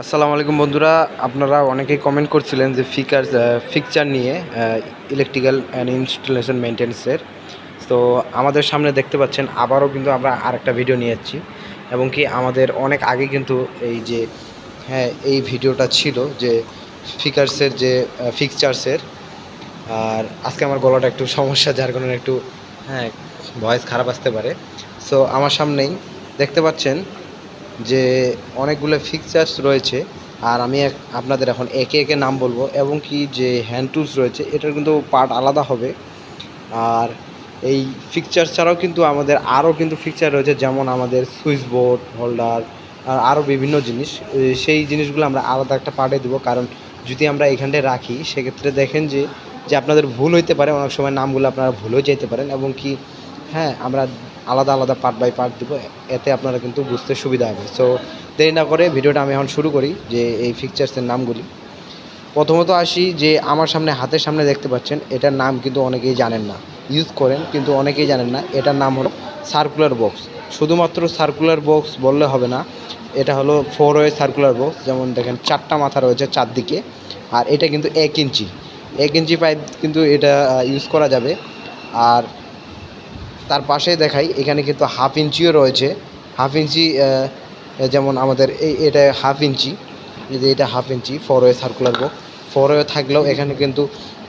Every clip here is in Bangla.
আসসালামু আলাইকুম বন্ধুরা, আপনারা অনেকেই কমেন্ট করছিলেন যে ফিকার ফিকচার নিয়ে ইলেকট্রিক্যাল অ্যান্ড ইনস্টলেশন মেনটেন্সের তো আমাদের সামনে দেখতে পাচ্ছেন, আবারও কিন্তু আমরা আরেকটা ভিডিও নিয়ে যাচ্ছি। এবং কি আমাদের অনেক আগে কিন্তু এই যে হ্যাঁ এই ভিডিওটা ছিল যে ফিকার্সের যে ফিকচার্সের আর আজকে আমার গলাটা একটু সমস্যা, যার কারণে একটু হ্যাঁ ভয়েস খারাপ আসতে পারে। সো আমার সামনেই দেখতে পাচ্ছেন যে অনেকগুলো ফিকচার্স রয়েছে, আর আমি আপনাদের এখন একে একে নাম বলব, এবং কি যে হ্যান্ড টুলস রয়েছে, এটার কিন্তু পার্ট আলাদা হবে। আর এই ফিকচার ছাড়াও কিন্তু আমাদের আরও কিন্তু ফিকচার রয়েছে, যেমন আমাদের সুইচ বোর্ড হোল্ডার আর আরও বিভিন্ন জিনিস। সেই জিনিসগুলো আমরা আলাদা একটা পার্টে দেবো, কারণ যদি আমরা এখানটায় রাখি, সেক্ষেত্রে দেখেন যে যে আপনাদের ভুল হইতে পারে, অনেক সময় নামগুলো আপনারা ভুলেও যেতে পারেন, এবং কি হ্যাঁ আমরা আলাদা আলাদা পার্ট বাই পার্ট দেবো, এতে আপনারা কিন্তু বুঝতে সুবিধা হবে। সো দেরি না করে ভিডিওটা আমি এখন শুরু করি, যে এই ফিকচার্সের নামগুলি। প্রথমত আসি যে, আমার সামনে, হাতের সামনে দেখতে পাচ্ছেন, এটার নাম কিন্তু অনেকেই জানেন না। ইউজ করেন, কিন্তু অনেকেই জানেন না। এটার নাম হলো সার্কুলার বক্স শুধুমাত্র সার্কুলার বক্স বললে হবে না, এটা হলো ফোর ওয়ে সার্কুলার বক্স যেমন দেখেন, চারটা মাথা রয়েছে চারদিকে, আর এটা কিন্তু এক ইঞ্চি। এক ইঞ্চি পাইপ কিন্তু এটা ইউজ করা যাবে। আর তার পাশে দেখাই, এখানে কিন্তু হাফ ইঞ্চিও রয়েছে। হাফ ইঞ্চি যেমন আমাদের এই, এটা হাফ ইঞ্চি, এই যে এটা half inch four way circular box four way থাকলেও এখানে কিন্তু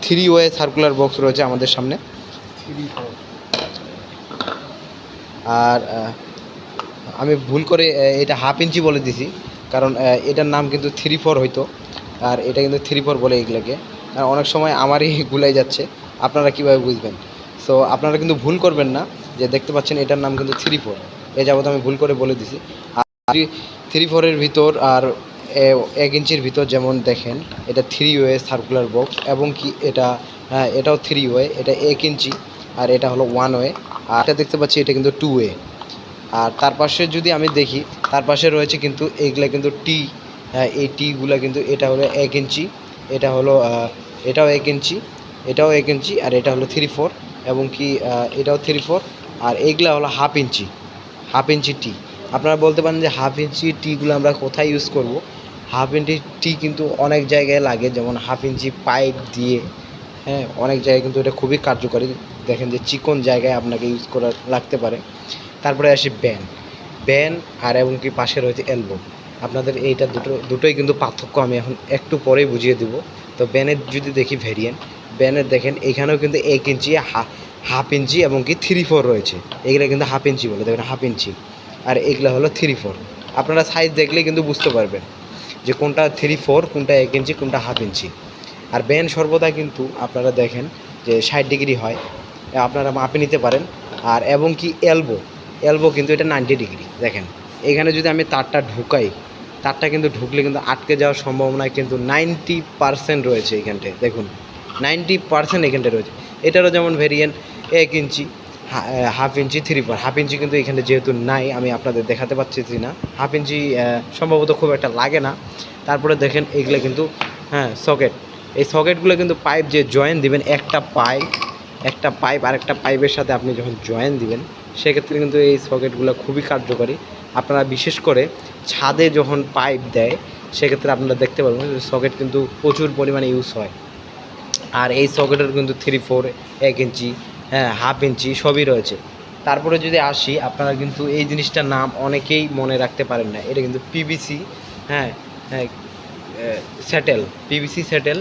থ্রি ওয়ে সার্কুলার বক্স রয়েছে আমাদের সামনে। আর আমি ভুল করে এটা হাফ ইঞ্চি বলে দিছি, কারণ এটার নাম কিন্তু থ্রি ফোর হইতো আর এটা কিন্তু থ্রি ফোর বলে এগুলোকে। আর অনেক সময় আমারই গুলাই যাচ্ছে, আপনারা কীভাবে বুঝবেন? সো আপনারা কিন্তু ভুল করবেন না যে দেখতে পাচ্ছেন এটার নাম কিন্তু থ্রি ফোর। এ যাবত আমি ভুল করে বলে দিছি। আর থ্রি ফোরের ভিতর আর এক ইঞ্চির ভিতর যেমন দেখেন, এটা থ্রি ওয়ে সার্কুলার বক্স এবং কি এটা হ্যাঁ এটাও থ্রি ওয়ে, এটা এক ইঞ্চি আর এটা হলো ওয়ান ওয়ে। আর এটা দেখতে পাচ্ছি এটা কিন্তু টু ওয়ে। আর তার পাশে যদি আমি দেখি, তার পাশে রয়েছে কিন্তু এইগুলা কিন্তু টি হ্যাঁ এই টিগুলা কিন্তু এটা হলো এক ইঞ্চি, এটা হলো এটাও এক ইঞ্চি। এটাও এক ইঞ্চি আর এটা হলো থ্রি ফোর এবং কি এটাও থ্রি ফোর আর এইগুলা হলো হাফ ইঞ্চি হাফ ইঞ্চি টি আপনারা বলতে পারেন যে হাফ ইঞ্চি টিগুলো আমরা কোথায় ইউজ করব? হাফ ইঞ্চি টি কিন্তু অনেক জায়গায় লাগে, যেমন হাফ ইঞ্চি পাইপ দিয়ে হ্যাঁ অনেক জায়গায় কিন্তু এটা খুবই কার্যকরী। দেখেন যে চিকন জায়গায় আপনাকে ইউজ করা লাগতে পারে। তারপরে আসি ব্যান ব্যান আর এবং কি পাশে রয়েছে এলবো আপনাদের এইটা দুটো, দুটোই কিন্তু পার্থক্য আমি এখন একটু পরেই বুঝিয়ে দেবো। তো ব্যানের যদি দেখি ভেরিয়েন্ট ব্যানের দেখেন, এখানেও কিন্তু এক ইঞ্চি হাফ ইঞ্চি এবং কি থ্রি ফোর রয়েছে। এগুলো কিন্তু হাফ ইঞ্চি বলে, দেখেন হাফ ইঞ্চি। আর এগুলো হলো থ্রি ফোর আপনারা সাইজ দেখলে কিন্তু বুঝতে পারবেন যে কোনটা থ্রি ফোর কোনটা এক ইঞ্চি, কোনটা হাফ ইঞ্চি। আর ব্যান সর্বদা কিন্তু আপনারা দেখেন যে ষাট ডিগ্রি হয়, আপনারা মাপে নিতে পারেন। আর এবং কি এলবো এলবো কিন্তু এটা নাইনটি ডিগ্রি, দেখেন। এখানে যদি আমি তারটা ঢুকাই, তারটা কিন্তু ঢুকলে কিন্তু আটকে যাওয়ার সম্ভাবনা কিন্তু নাইনটি পার্সেন্ট রয়েছে এখানটায়, দেখুন। নাইনটি পার্সেন্ট এখানটায় রয়েছে। এটারও যেমন ভেরিয়েন্ট এক inch half inch three four half inch কিন্তু এখানে যেহেতু নাই, আমি আপনাদের দেখাতে পারছি না। হাফ ইঞ্চি সম্ভবত খুব একটা লাগে না। তারপরে দেখেন এগুলো কিন্তু হ্যাঁ সকেট এই সকেটগুলো কিন্তু পাইপ যে জয়েন দিবেন, একটা পাইপ একটা পাইপ আর একটা পাইপের সাথে আপনি যখন জয়েন দিবেন, সেক্ষেত্রে কিন্তু এই সকেটগুলো খুবই কার্যকরী। আপনারা বিশেষ করে ছাদে যখন পাইপ দেয়, সেক্ষেত্রে আপনারা দেখতে পারবেন সকেট কিন্তু প্রচুর পরিমাণে ইউজ হয়। আর এই সকেটের কিন্তু থ্রি ফোর এক ইঞ্চি হ্যাঁ হাফ ইঞ্চি সবই রয়েছে। তারপরে যদি আসি, আপনারা কিন্তু এই জিনিসটার নাম অনেকেই মনে রাখতে পারেন না। এটা কিন্তু পিবিসি হ্যাঁ হ্যাঁ স্যাটেল পিবিসি স্যাটেল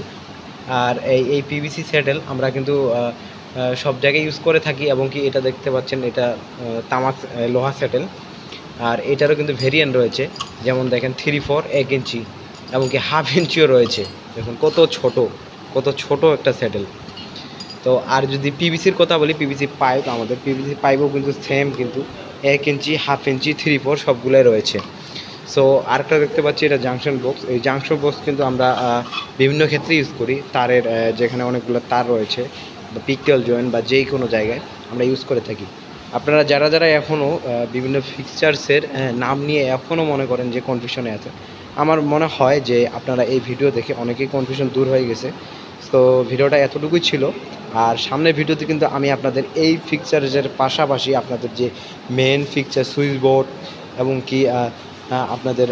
আর এই এই পিভিসি স্যাটেল আমরা কিন্তু সব জায়গায় ইউজ করে থাকি এবং কি এটা দেখতে পাচ্ছেন, এটা তামাক লোহা স্যাটেল আর এটারও কিন্তু ভেরিয়েন্ট রয়েছে, যেমন দেখেন থ্রি ফোর এক ইঞ্চি এমনকি হাফ ইঞ্চিও রয়েছে। দেখুন কত ছোট। কত ছোট একটা স্যাটেল তো আর যদি পিভিসির কথা বলি পিভিসি পাইপ আমাদের পিভিসি পাইপও কিন্তু সেম কিন্তু এক inch half inch three four সবগুলোই রয়েছে। সো আরেকটা দেখতে পাচ্ছি, এটা জাংশন বক্স এই জাংশন বক্স কিন্তু আমরা বিভিন্ন ক্ষেত্রে ইউজ করি। তারের যেখানে অনেকগুলো তার রয়েছে, বা পিকটেল জয়েন বা যেই কোনো জায়গায় আমরা ইউজ করে থাকি। আপনারা যারা যারা এখনও বিভিন্ন ফিকচার্সের নাম নিয়ে এখনও মনে করেন যে কনফিউশনে আছে আমার মনে হয় যে আপনারা এই ভিডিও দেখে অনেকেই কনফিউশন দূর হয়ে গেছে। তো ভিডিওটা এতটুকুই ছিল। আর সামনের ভিডিওতে কিন্তু আমি আপনাদের এই ফিকচার্সের পাশাপাশি আপনাদের যে মেন ফিকচার সুইচ বোর্ড এবং কি আপনাদের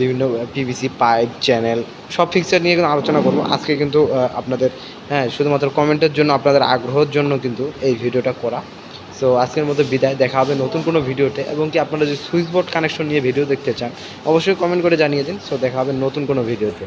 বিভিন্ন পিভিসি পাইপ চ্যানেল সব ফিক্সার নিয়ে কিন্তু আলোচনা করব। আজকে কিন্তু আপনাদের হ্যাঁ শুধুমাত্র কমেন্টের জন্য, আপনাদের আগ্রহের জন্য কিন্তু এই ভিডিওটা করা। সো আজকের মতো বিদায়। দেখা হবে নতুন কোনো ভিডিওতে। এবং কি আপনারা যদি সুইচ বোর্ড কানেকশন নিয়ে ভিডিও দেখতে চান, অবশ্যই কমেন্ট করে জানিয়ে দিন। সো দেখা হবে নতুন কোনো ভিডিওতে।